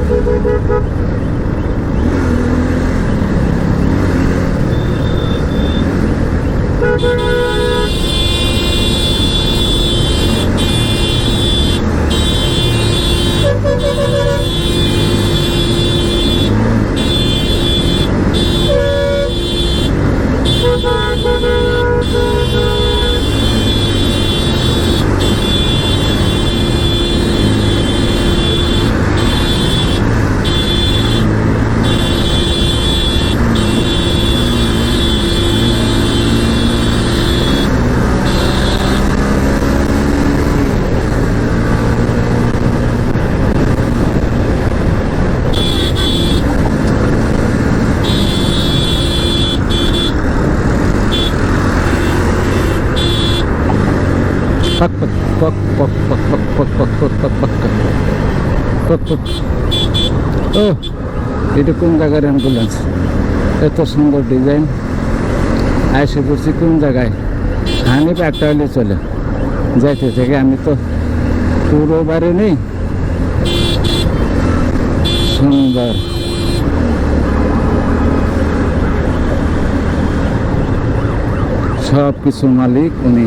ハハハハ。পক পক পক পক পক পক পক পক পক পক পক পক পক ও এটা কোন জায়গার অ্যাম্বুলেন্স এত সুন্দর ডিজাইন আইসে পড়ছি কোন জায়গায় হানি একটা হলে চলে যাইতে থেকে আমি তো পুরো বাড়ি নেই সুন্দর সব কিছু মালিক উনি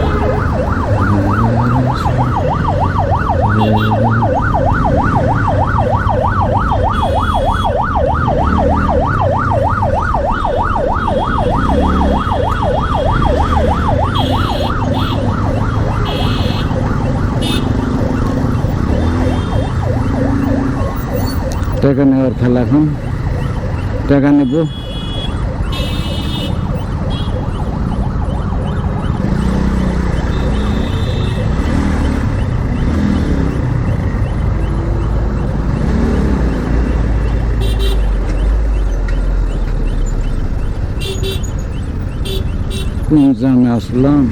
টাকা নেওয়ার খেলা এখন। টাকা নেব। কোন জামে আসলাম।